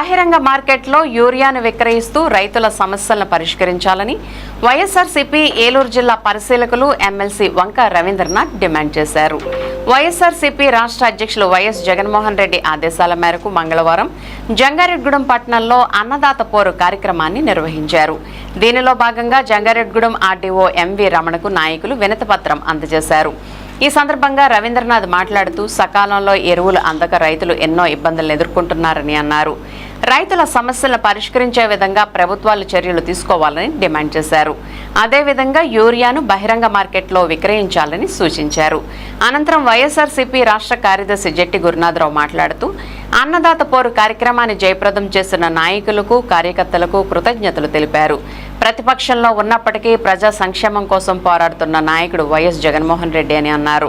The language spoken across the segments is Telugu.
బహిరంగ మార్కెట్లో యూరియాను విక్రయిస్తూ రైతుల సమస్యలను పరిష్కరించాలని వైఎస్ఆర్సీపీ ఏలూరు జిల్లా పరిశీలకులు ఎమ్మెల్సీ వంక రవీంద్రనాథ్ డిమాండ్ చేశారు. వైఎస్ఆర్సీపీ రాష్ట్ర అధ్యక్షులు వైఎస్ జగన్మోహన్ రెడ్డి ఆదేశాల మేరకు మంగళవారం జంగారెడ్గూడెం పట్టణంలో అన్నదాత పోరు కార్యక్రమాన్ని నిర్వహించారు. దీనిలో భాగంగా జంగారెడ్గూడెం ఆర్డీఓ ఎంవి రమణకు నాయకులు వినతిపత్రం అందజేశారు. ఈ సందర్భంగా రవీంద్రనాథ్ మాట్లాడుతూ సకాలంలో ఎరువులు అందక రైతులు ఎన్నో ఇబ్బందులను ఎదుర్కొంటున్నారని అన్నారు. రైతుల సమస్యలను పరిష్కరించే విధంగా ప్రభుత్వాలు చర్యలు తీసుకోవాలని డిమాండ్ చేశారు. అదేవిధంగా యూరియాను బహిరంగ మార్కెట్లో విక్రయించాలని సూచించారు. అనంతరం వైఎస్ఆర్సీపీ రాష్ట్ర కార్యదర్శి జెట్టి గురునాథరావు మాట్లాడుతూ అన్నదాత పోరు కార్యక్రమాన్ని జయప్రదం చేసిన నాయకులకు కార్యకర్తలకు కృతజ్ఞతలు తెలిపారు. ప్రతిపక్షంలో ఉన్నప్పటికీ ప్రజా సంక్షేమం కోసం పోరాడుతున్న నాయకుడు వైఎస్ జగన్మోహన్ రెడ్డి అని అన్నారు.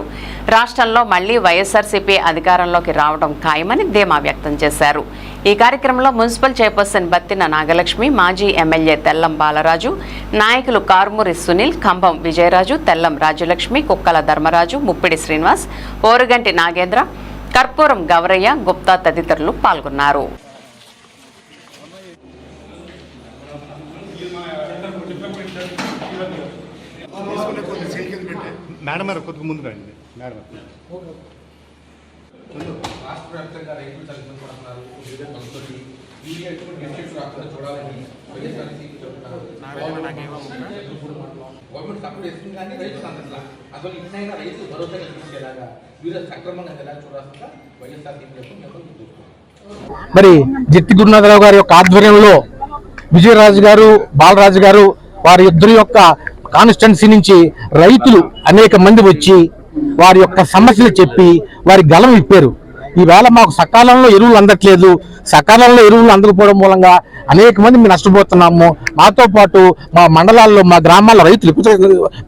రాష్ట్రంలో మళ్ళీ వైఎస్ఆర్సీపీ అధికారంలోకి రావడం ఖాయమని ధీమా వ్యక్తం చేశారు. ఈ కార్యక్రమంలో మున్సిపల్ చైర్పర్సన్ బత్తిన నాగలక్ష్మి మాజీ ఎమ్మెల్యే తెల్లం బాలరాజు నాయకులు కారుమూరి సునీల్ కంభం విజయరాజు తెల్లం రాజలక్ష్మి కుక్కల ధర్మరాజు ముప్పిడి శ్రీనివాస్ ఓరుగంటి నాగేంద్ర కర్పూరం గౌరయ్య గుప్తా తదితరులు పాల్గొన్నారు. మేడం గారు కొద్దిగా ముందు రండి. మేడం గారు. రాష్ట్ర వ్యాప్తంగా రైతులు తగ్గుతూ పడుతున్నారు ఎటువంటి రాకుండా చూడాలని వైఎస్ఆర్సీపీ చెప్తున్నారు గవర్నమెంట్ సపోర్ట్ చేస్తుంది కానీ రైతులు అందట్లా అసలు ఇన్నైనా భరోసా కల్పించేలాగా వీరు సక్రమంగా ఎలా వైఎస్ఆర్సీపీ మరి జట్టి గురునాథరావు గారి యొక్క ఆధ్వర్యంలో విజయరాజు గారు బాలరాజు గారు వారి ఇద్దరి యొక్క కాన్స్టిట్యున్సీ నుంచి రైతులు అనేక మంది వచ్చి వారి యొక్క సమస్యలు చెప్పి వారి గలం ఇప్పారు ఈవేళ మాకు సకాలంలో ఎరువులు అందట్లేదు. సకాలంలో ఎరువులు అందకపోవడం మూలంగా అనేక మంది మేము నష్టపోతున్నాము. మాతో పాటు మా మండలాల్లో మా గ్రామాల్లో రైతులు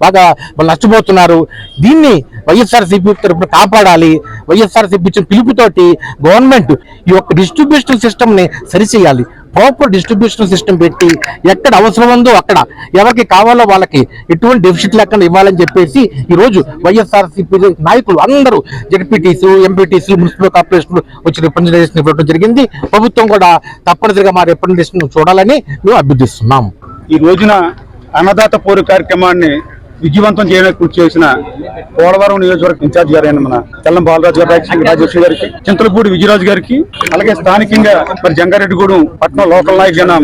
బాగా నష్టపోతున్నారు. దీన్ని వైఎస్ఆర్సీపీ తరపున కాపాడాలి. వైఎస్ఆర్సీపీ ఇచ్చిన పిలుపుతోటి గవర్నమెంట్ ఈ యొక్క డిస్ట్రిబ్యూషన్ సిస్టమ్ని సరిచేయాలి. ప్రాపర్ డిస్ట్రిబ్యూషన్ సిస్టమ్ పెట్టి ఎక్కడ అవసరం ఉందో అక్కడ ఎవరికి కావాలో వాళ్ళకి ఎటువంటి డెఫిసిట్ లేకుండా ఇవ్వాలని చెప్పేసి ఈరోజు వైఎస్ఆర్సీపీ నాయకులు అందరూ జడ్పీటీసీ ఎంపీటీసీ మున్సిపల్ కార్పొరేషన్ వచ్చి రిప్రజెంటేషన్ ఇవ్వడం జరిగింది. ప్రభుత్వం కూడా తప్పనిసరిగా మా రిప్రజెంటేషన్ చూడాలని మేము అభ్యర్థిస్తున్నాం ఈ రోజున అన్నదాత పోరు కార్యక్రమాన్ని విజయవంతం చేయడానికి కృషి చేసిన పోలవరం నియోజకవర్గ ఇన్ఛార్జ్ గారైన మన తెల్లం బాలరాజు గారు రాజశేఖర రాజేశ్వరి గారికి చింతలపూడి విజయరాజు గారికి అలాగే స్థానికంగా మరి జంగారెడ్డిగూడెం పట్నం లోకల్ నాయక్ జన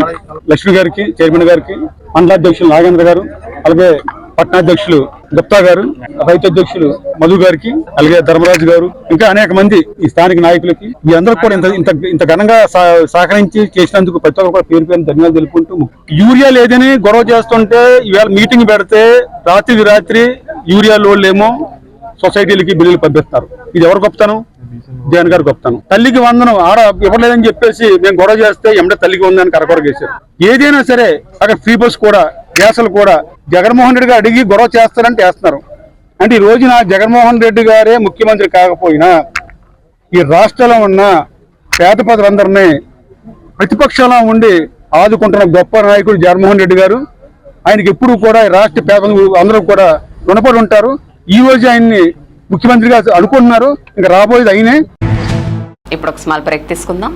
లక్ష్మి గారికి చైర్మన్ గారికి మండలాధ్యక్షులు నాగేంద్ర గారు అలాగే పట్టణాధ్యక్షులు గుప్తా గారు రైతు అధ్యక్షులు మధు గారికి అలాగే ధర్మరాజు గారు ఇంకా అనేక మంది ఈ స్థానిక నాయకులకి ఈ అందరూ కూడా ఇంత ఇంత ఇంత ఘనంగా సహ- సహకరించి చేసినందుకు ప్రతి ఒక్కరు కూడా పేరు పేరు ధన్యవాదాలు తెలుపుకుంటూ యూరియా లేదని గొడవ చేస్తుంటే ఈవేళ మీటింగ్ పెడితే రాత్రి రాత్రి యూరియా లోడ్లేమో సొసైటీలకి బిల్లులు పంపిస్తారు. ఇది ఎవరు గొప్పతనం? దేని గారు గొప్పతనం. తల్లికి వందనం. ఆడ ఇవ్వలేదని చెప్పేసి మేము గొడవ చేస్తే ఎమ్మడే తల్లికి వందని కరకొరగేశారు ఏదైనా సరే అక్కడ ఫ్రీ బస్ కూడా కేసులు కూడా జగన్మోహన్ రెడ్డి గారు అడిగి గొడవ చేస్తారంటే వేస్తున్నారు. అంటే ఈ రోజున జగన్మోహన్ రెడ్డి గారే ముఖ్యమంత్రి కాకపోయినా ఈ రాష్ట్రంలో ఉన్న పేద ప్రజలందరినీ ప్రతిపక్షంలో ఉండి ఆదుకుంటున్న గొప్ప నాయకుడు జగన్మోహన్ రెడ్డి గారు. ఆయనకి ఎప్పుడు కూడా రాష్ట్ర పేద అందరూ కూడా రుణపడి ఉంటారు. ఈ రోజు ఆయన్ని ముఖ్యమంత్రిగా అనుకుంటున్నారు. ఇంకా రాబోయేది అయినే ఇప్పుడు ఒక స్మాల్ బ్రేక్ తీసుకుందాం.